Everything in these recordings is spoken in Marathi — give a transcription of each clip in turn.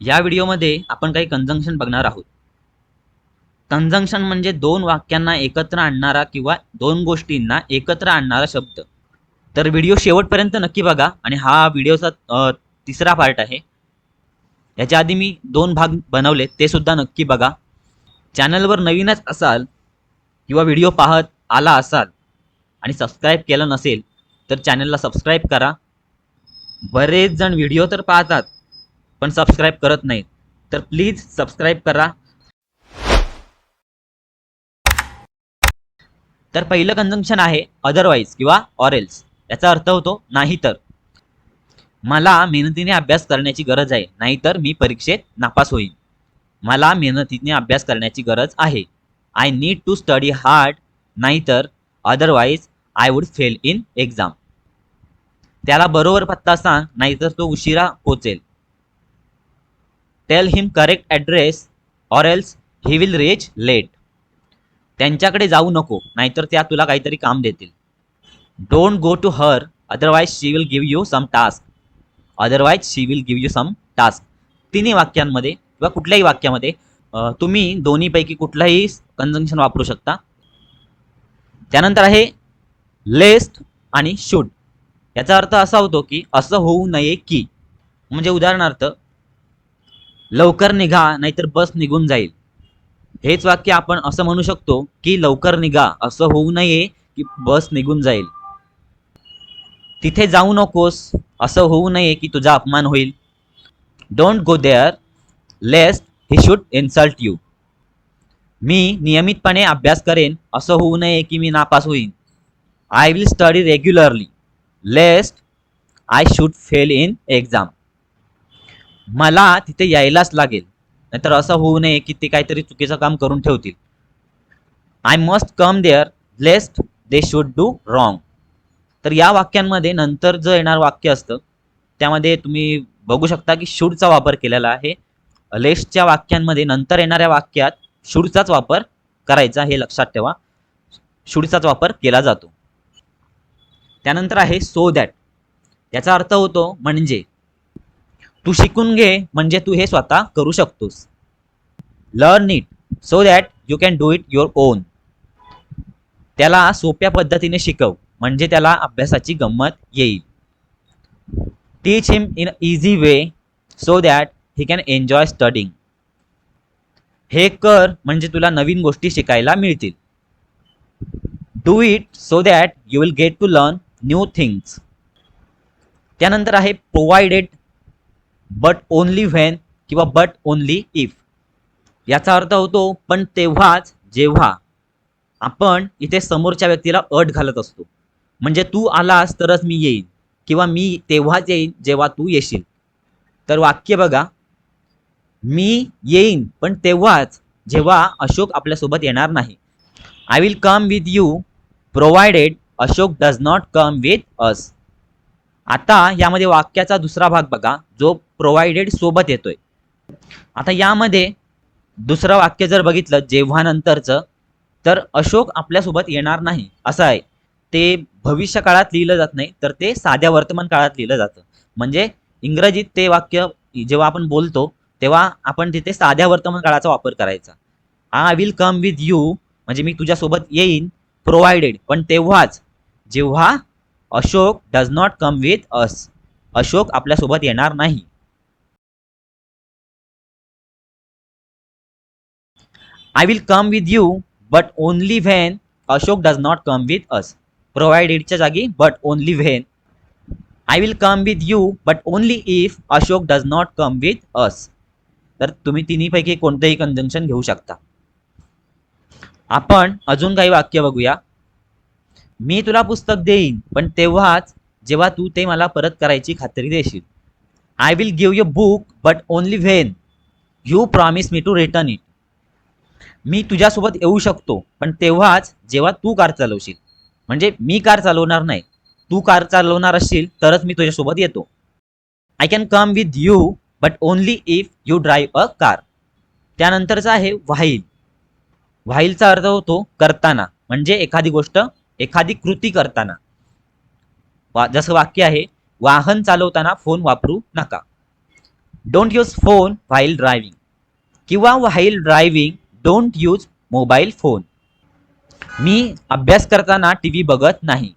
या व्हिडिओमध्ये आपण काही कंजंक्शन बघणार आहोत. कंजंक्शन म्हणजे दोन वाक्यांना एकत्र आणणारा किंवा दोन गोष्टींना एकत्र आणणारा शब्द. तर व्हिडिओ शेवटपर्यंत नक्की बघा आणि हा व्हिडिओचा तिसरा पार्ट आहे. याच्या आधी मी दोन भाग बनवले ते सुद्धा नक्की बघा. चॅनलवर नवीनच असाल किंवा व्हिडिओ पाहत आला असाल आणि सबस्क्राईब केलं नसेल तर चॅनलला सबस्क्राईब करा. बरेच जण व्हिडिओ तर पाहतात पण सबस्क्राईब करत नाहीत तर प्लीज सबस्क्राईब करा. तर पहिलं कंजंक्शन आहे अदरवाईज किंवा ऑरेल्स याचा अर्थ होतो नाही तर मला मेहनतीने अभ्यास करण्याची गरज आहे नाहीतर मी परीक्षेत नापास होईन. मला मेहनतीने अभ्यास करण्याची गरज आहे. I need to study hard नाहीतर otherwise I would fail in exam त्याला बरोबर पत्ता सांग नाहीतर तो उशिरा पोचेल. Tell him correct address or else he will reach late त्यांच्याकडे जाऊ नको नाहीतर त्या तुला काहीतरी काम देतील. Don't go to her otherwise she will give you some task otherwise she will give you some task तिन्ही वाक्यांमध्ये किंवा कुठल्याही वाक्यामध्ये तुम्ही दोन्हीपैकी कुठलाही कंजंक्शन वापरू शकता. त्यानंतर आहे लेस्ट आणि शूड याचा अर्थ असा होतो की असं होऊ नये की. म्हणजे उदाहरणार्थ लवकर निघा नाहीतर बस निघून जाईल. हेच वाक्य आपण असं म्हणू शकतो की लवकर निघा असं होऊ नये की बस निघून जाईल. तिथे जाऊ नकोस असं होऊ नये की तुझा अपमान होईल. Don't go there lest he should insult you मी नियमितपणे अभ्यास करेन असं होऊ नये की मी नापास होईन. I will study regularly lest I should fail in exam मला तिथे यायलाच लागेल. नाहीतर असं होऊ नये की ते काहीतरी चुकीचं काम करून ठेवतील. I must come there lest they should do wrong तर या वाक्यांमध्ये नंतर जे येणार वाक्य असतं त्यामध्ये तुम्ही बघू शकता की शूडचा वापर केलेला आहे. लेस्टच्या वाक्यांमध्ये नंतर येणाऱ्या वाक्यात शूडचाच वापर करायचा हे लक्षात ठेवा. शूडचाच वापर केला जातो. त्यानंतर आहे सो दॅट याचा अर्थ होतो म्हणजे तू शिकून घे म्हणजे तू हे स्वतः करू शकतोस. Learn it so that you can do it your own त्याला सोप्या पद्धतीने शिकव म्हणजे त्याला अभ्यासाची गंमत येईल. Teach him in easy way so that he can enjoy studying हे कर म्हणजे तुला नवीन गोष्टी शिकायला मिळतील. Do it so that you will get to learn new things त्यानंतर आहे प्रोव्हाइडेड बट ओनली व्हेन किंवा बट ओनली इफ याचा अर्थ होतो पण तेव्हाच जेव्हा आपण इथे समोरच्या व्यक्तीला अट घालत असतो. म्हणजे तू आलास तरच मी येईन किंवा मी तेव्हाच येईन जेव्हा तू येशील. तर वाक्य बघा मी येईन पण तेव्हाच जेव्हा अशोक आपल्यासोबत येणार नाही. I will come with you provided Ashok does not come with us आता यामध्ये वाक्याचा दुसरा भाग बघा जो प्रोव्हाइडेड सोबत येतोय. आता यामध्ये दुसरं वाक्य जर बघितलं जेव्हा नंतरचं तर अशोक आपल्यासोबत येणार नाही. असं आहे. ते भविष्य काळात लिहिलं जात नाही तर ते साध्या वर्तमान काळात लिहिलं जातं. म्हणजे इंग्रजीत ते वाक्य जेव्हा आपण बोलतो तेव्हा आपण तिथे साध्या वर्तमान काळाचा वापर करायचा. I will come with you म्हणजे मी तुझ्यासोबत येईन प्रोव्हाइडेड पण तेव्हाच जेव्हा Ashok does not come with us Ashok आपल्यासोबत येणार नाही. I will come with you but only when Ashok does not come with us प्रोव्हाइडेडच्या जागी but only when I will come with you but only if Ashok does not come with us तर तुम्ही तिन्हीपैकी कोणतेही कंजंक्शन घेऊ शकता. आपण अजून काही वाक्य बघूया. मी तुला पुस्तक देईन पण तेव्हाच जेव्हा तू ते मला परत करायची खात्री देशील. I will give you book but only when you promise me to return it मी तुझ्यासोबत येऊ शकतो पण तेव्हाच जेव्हा तू कार चालवशील. म्हणजे मी कार चालवणार नाही. तू कार चालवणार असशील तरच मी तुझ्यासोबत येतो. I can come with you but only if you drive a car त्यानंतरचा आहे व्हाईल. व्हाईलचा अर्थ होतो करताना. म्हणजे एखादी गोष्ट एखादी कृती करताना. वा जसं वाक्य आहे वाहन चालवताना फोन वापरू नका. Don't use phone while driving किंवा while driving don't use mobile phone मी अभ्यास करताना टी व्ही बघत नाही.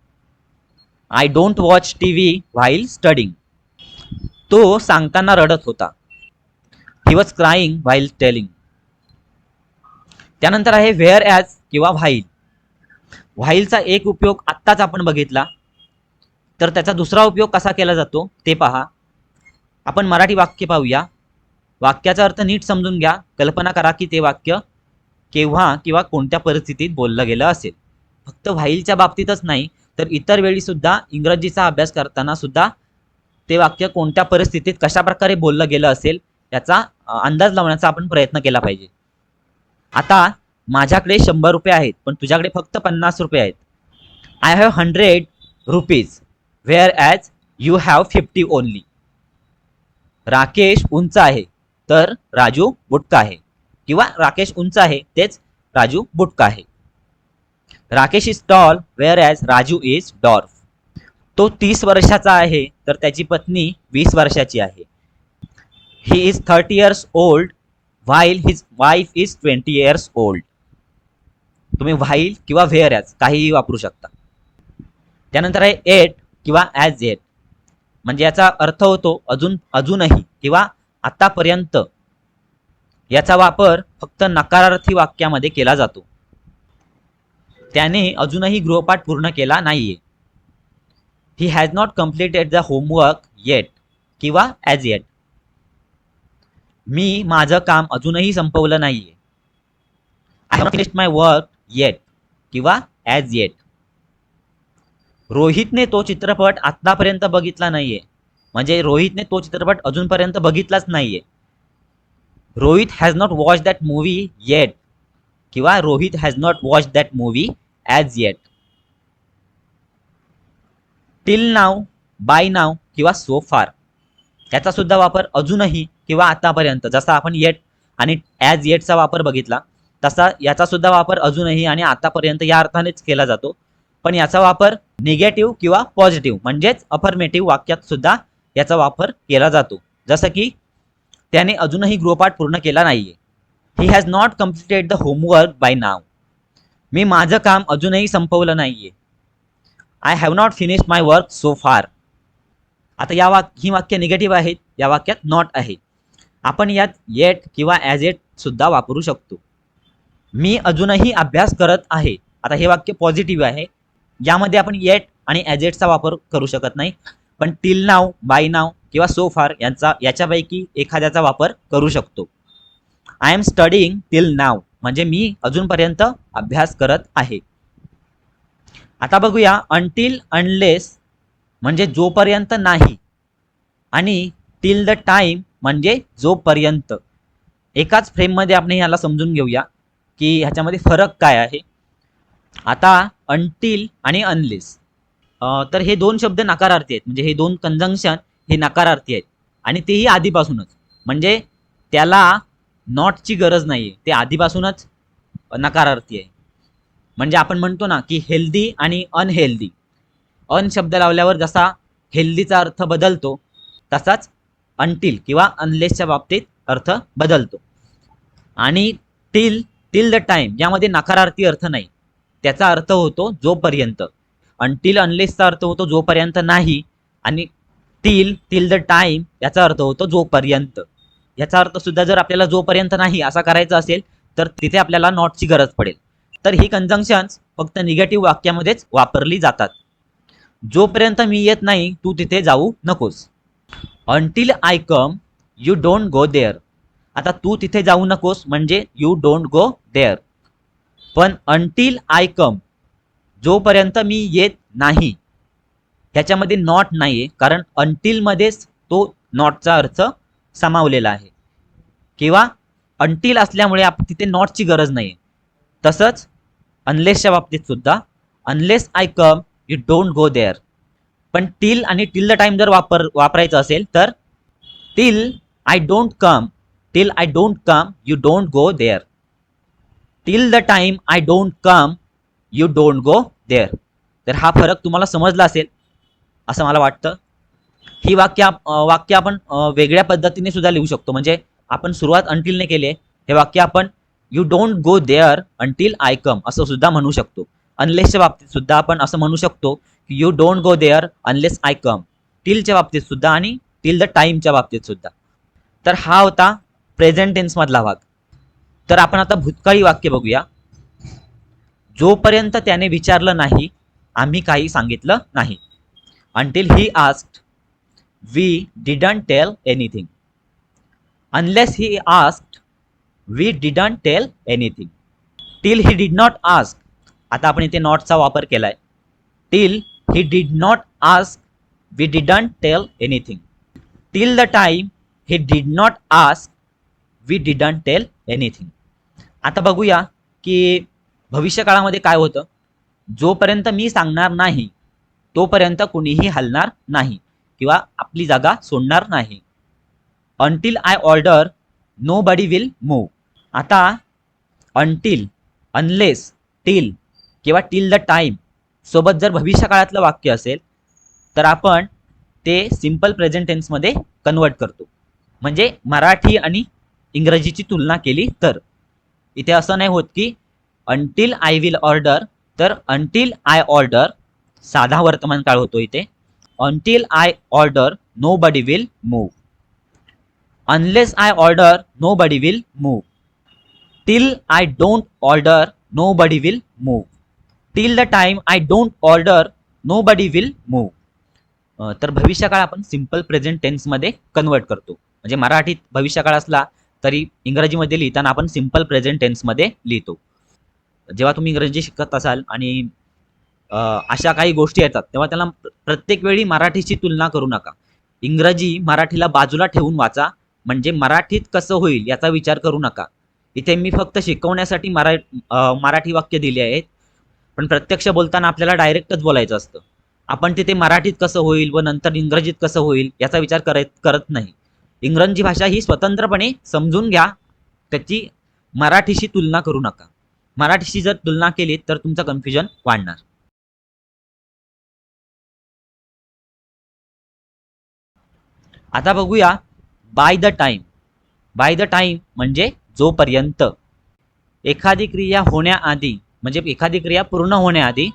I don't watch T V while studying तो सांगताना रडत होता. He was crying while telling त्यानंतर आहे व्हेअर ॲज किंवा व्हाईल व्हाईलचा एक उपयोग आत्ताच आपण बघितला. तर त्याचा दुसरा उपयोग कसा केला जातो ते पहा. आपण मराठी वाक्य पाहूया. वाक्याचा अर्थ नीट समजून घ्या. कल्पना करा की ते वाक्य केव्हा किंवा कोणत्या परिस्थितीत बोललं गेलं असेल. फक्त व्हाईलच्या बाबतीतच नाही तर इतर वेळी सुद्धा इंग्रजीचा अभ्यास करताना सुद्धा ते वाक्य कोणत्या परिस्थितीत कशा प्रकारे बोललं गेलं असेल याचा अंदाज लावण्याचा आपण प्रयत्न केला पाहिजे. आता माझ्याकडे शंभर रुपये आहेत पण तुझ्याकडे फक्त पन्नास रुपये आहेत. I have hundred rupees whereas you have fifty only Rakesh उंच आहे तर राजू बुटका आहे. किंवा राकेश उंच आहे तेच राजू बुटका आहे. Rakesh is tall whereas Raju is dwarf तो तीस वर्षाचा आहे तर त्याची पत्नी वीस वर्षाची आहे. He is thirty years old while his wife is twenty years old तुम्ही व्हाईल किंवा व्हेअर ॲज काहीही वापरू शकता. त्यानंतर आहे एट किंवा ॲज एट. म्हणजे याचा अर्थ होतो अजून अजूनही किंवा आतापर्यंत. याचा वापर फक्त नकारार्थी वाक्यामध्ये केला जातो. त्याने अजूनही गृहपाठ पूर्ण केला नाहीये. He has not completed the homework yet किंवा ॲज येट. मी माझं काम अजूनही संपवलं नाहीये. I have finished my work yet किंवा ॲज येट रोहितने तो चित्रपट आतापर्यंत बघितला नाहीये. म्हणजे रोहितने तो चित्रपट अजूनपर्यंत बघितलाच नाहीये. Rohit has not watch that movie yet किंवा Rohit has not watch that movie as yet till now by now किंवा सो फार याचा सुद्धा वापर अजूनही किंवा आतापर्यंत जसा आपण येट आणि ॲज येटचा वापर बघितला तसा याचा सुद्धा वापर अजूनही आणि आतापर्यंत या अर्थानेच केला जातो. पण याचा वापर निगेटिव्ह किंवा पॉझिटिव्ह म्हणजेच अफर्मेटिव्ह वाक्यात सुद्धा याचा वापर केला जातो. जसं की त्याने अजूनही गृहपाठ पूर्ण केला नाहीये. He has not completed the homework by now मी माझं काम अजूनही संपवलं नाहीये. I have not finish my work so far आता या वाक ही वाक्य निगेटिव्ह आहेत या वाक्यात नॉट आहे आपण यात येट किंवा ॲज एट सुद्धा वापरू शकतो. मी अजूनही अभ्यास करत आहे. आता हे वाक्य पॉझिटिव्ह आहे. यामध्ये आपण येट आणि ॲजेटचा वापर करू शकत नाही. पण टिल नाव बाय नाव किंवा सो फार यांचा याच्यापैकी एखाद्याचा वापर करू शकतो. I am studying till now म्हणजे मी अजूनपर्यंत अभ्यास करत आहे. आता बघूया अनटिल अनलेस म्हणजे जोपर्यंत नाही. आणि टिल द टाईम म्हणजे जोपर्यंत. एकाच फ्रेममध्ये आपण याला समजून घेऊया. की ह्याच्यामध्ये फरक काय आहे? आता अंटील आणि अनलेस तर हे दोन शब्द नकारार्थी आहेत. म्हणजे हे दोन कंजंक्शन हे नकारार्थी आहेत. आणि तेही आधीपासूनच. म्हणजे त्याला नॉटची गरज नाही आहे ते आधीपासूनच नकारार्थी आहे. म्हणजे आपण म्हणतो ना की हेल्दी आणि अनहेल्दी अन शब्द लावल्यावर जसा हेल्दीचा अर्थ बदलतो तसाच अंटील किंवा अनलेसच्या बाबतीत अर्थ बदलतो. आणि टील टिल द टाईम यामध्ये नकारार्थी अर्थ नाही. त्याचा अर्थ होतो जोपर्यंत. अनटिल अनलेसचा अर्थ होतो जोपर्यंत नाही आणि टिल टिल द टाईम याचा अर्थ होतो जोपर्यंत. याचा अर्थ सुद्धा जर आपल्याला जोपर्यंत नाही असा करायचा असेल तर तिथे आपल्याला नॉटची गरज पडेल. तर ही कंजंक्शन्स फक्त निगेटिव्ह वाक्यामध्येच वापरली जातात. जोपर्यंत मी येत नाही तू तिथे जाऊ नकोस. Until I come you don't go there आता तू तिथे जाऊ नकोस म्हणजे यू डोंट गो देअर पण अंटील आय कम जोपर्यंत मी येत नाही त्याच्यामध्ये नॉट नाही आहे कारण अंटीलमध्येच तो नॉटचा अर्थ सामावलेला आहे. किंवा अंटील असल्यामुळे आप तिथे नॉटची गरज नाही आहे तसंच अनलेसच्या बाबतीत सुद्धा unless I come you don't go there पण टिल आणि टिल द टाईम जर वापर वापरायचं असेल तर till I don't come till I don't come you don't go there till the time I don't come you don't go there तर हा फरक तुम्हाला समजला असेल असं मला वाटतं. ही वाक्य वाक्य आपण वेगळ्या पद्धतीने सुद्धा लिहू शकतो. म्हणजे आपण सुरुवात अंटीलने केले हे वाक्य आपण you don't go there until I come असं सुद्धा म्हणू शकतो. अनलेसच्या बाबतीत सुद्धा आपण असं म्हणू शकतो की you don't go there unless I come टिलच्या बाबतीत सुद्धा आणि टिल द टाईमच्या बाबतीत सुद्धा. तर हा होता प्रेझेंट टेन्समधला भाग. तर आपण आता भूतकाळी वाक्य बघूया. जोपर्यंत त्याने विचारलं नाही आम्ही काही सांगितलं नाही. Until he asked we didn't tell anything unless he asked we didn't tell anything till he did not ask आता आपण इथे नॉटचा वापर केलाय. Till he did not ask we didn't tell anything till the time he did not ask we didn't tell anything आता बघूया की भविष्यकाळामध्ये काय होतं. जोपर्यंत मी सांगणार नाही तोपर्यंत कुणीही हलणार नाही किंवा आपली जागा सोडणार नाही. Until I order nobody will move आता अंटिल अनलेस टिल किंवा टिल द टाईम सोबत जर भविष्यकाळातलं वाक्य असेल तर आपण ते सिंपल प्रेझेंट टेन्समध्ये कन्वर्ट करतो. म्हणजे मराठी आणि इंग्रजीची तुलना केली तर. इथे असं नाही होत की अंटिल आय विल ऑर्डर तर अंटिल आय ऑर्डर साधा वर्तमान काळ होतो इथे. Until I order nobody will move unless I order nobody will move till I don't order nobody will move till the time I don't order nobody will move तर भविष्यकाळ आपण सिंपल प्रेझेंट टेन्समध्ये कन्वर्ट करतो. म्हणजे मराठीत भविष्यकाळ असला तरी इंग्रजीमध्ये लिहिताना आपण सिंपल प्रेझेंट टेन्समध्ये लिहितो. जेव्हा तुम्ही इंग्रजी शिकत असाल आणि अशा काही गोष्टी येतात तेव्हा त्यांना प्रत्येक वेळी मराठीची तुलना करू नका. इंग्रजी मराठीला बाजूला ठेवून वाचा म्हणजे मराठीत कसं होईल याचा विचार करू नका. इथे मी फक्त शिकवण्यासाठी मरा मराठी वाक्य दिली आहेत पण प्रत्यक्ष बोलताना आपल्याला डायरेक्टच बोलायचं असतं. आपण तिथे मराठीत कसं होईल व नंतर इंग्रजीत कसं होईल याचा विचार करत करत नाही. इंग्रजी भाषा ही स्वतंत्रपणे समजून घ्या. त्याची मराठीशी तुलना करू नका. मराठीशी जर तुलना केली तर तुमचं कन्फ्युजन वाढणार. आता बघूया by the time by the time म्हणजे जोपर्यंत. एखादी क्रिया होण्याआधी म्हणजे एखादी क्रिया पूर्ण होण्याआधी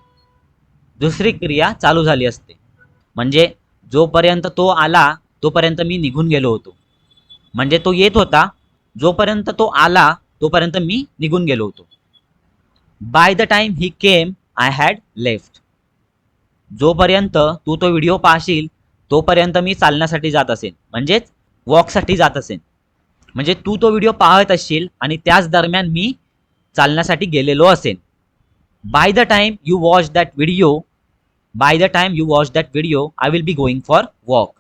दुसरी क्रिया चालू झाली असते. म्हणजे जोपर्यंत तो आला तोपर्यंत मी निघून गेलो होतो. म्हणजे तो येत होता जोपर्यंत तो आला तोपर्यंत मी निघून गेलो होतो. By the time he came I had left जोपर्यंत तू तो व्हिडिओ पाहशील तोपर्यंत मी चालण्यासाठी जात असेन. म्हणजेच वॉकसाठी जात असेन. म्हणजे तू तो व्हिडिओ पाहत असशील आणि त्याच दरम्यान मी चालण्यासाठी गेलेलो असेन. By the time you watch that video by the time you watch that video I will be going for walk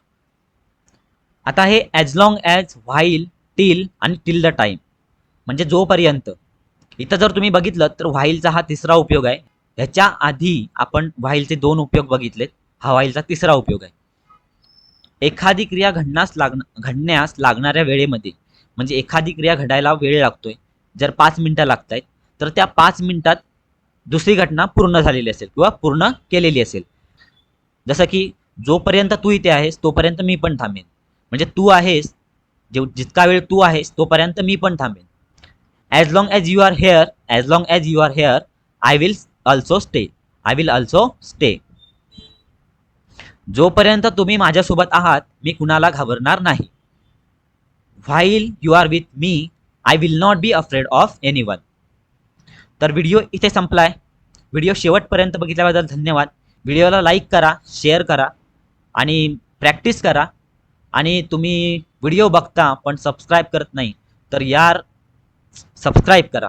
आता हे as long as while till आणि टिल द टाईम म्हणजे जोपर्यंत. इथं जर तुम्ही बघितलं तर व्हाईलचा हा तिसरा उपयोग आहे. ह्याच्या आधी आपण व्हाईलचे दोन उपयोग बघितलेत. हा व्हाईलचा तिसरा उपयोग आहे. एखादी क्रिया घडण्यास लागण घडण्यास लागणाऱ्या वेळेमध्ये म्हणजे एखादी क्रिया घडायला वेळ लागतोय जर पाच मिनटं लागत आहेत तर त्या पाच मिनिटात दुसरी घटना पूर्ण झालेली असेल किंवा पूर्ण केलेली असेल. जसं की जोपर्यंत तू इथे आहेस तोपर्यंत मी पण थांबेन. म्हणजे तू आहेस जे जितका वेळ तू आहेस तोपर्यंत मी पण थांबेन. As long as you are here as long as you are here I will also stay I will also stay जोपर्यंत तुम्ही माझ्यासोबत आहात मी कुणाला घाबरणार नाही. While you are with me I will not be afraid of anyone तर व्हिडिओ इथे संपलाय. व्हिडिओ शेवटपर्यंत बघितल्याबद्दल धन्यवाद. व्हिडिओला लाईक करा शेअर करा आणि प्रॅक्टिस करा. आणि तुम्ही व्हिडिओ बघता पण सबस्क्राईब करत नाही तर यार सबस्क्राईब करा.